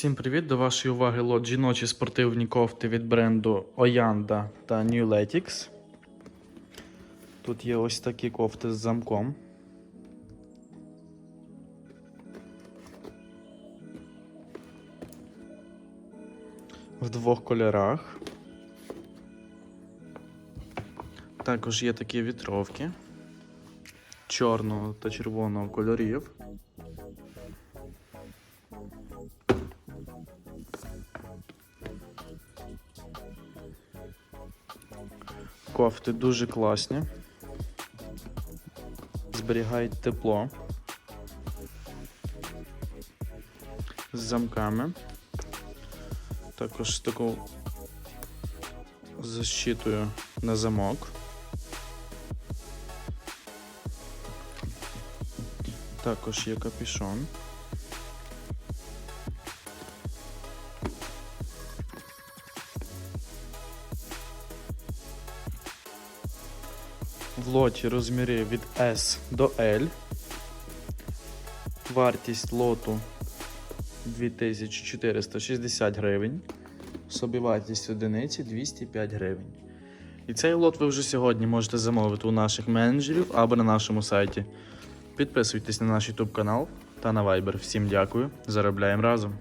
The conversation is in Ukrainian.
Всім привіт! До вашої уваги лот жіночі спортивні кофти від бренду Oyanda та New Latix. Тут є ось такі кофти з замком. В двох кольорах. Також є такі вітровки чорного та червоного кольорів. Кофти дуже класні. Зберігають тепло. З замками. Також таку защитою на замок. Також є капюшон. В лоті розміри від S до L. Вартість лоту 2460 гривень. Собівартість одиниці 205 гривень. І цей лот ви вже сьогодні можете замовити у наших менеджерів або на нашому сайті. Підписуйтесь на наш YouTube канал та на Viber. Всім дякую. Заробляємо разом.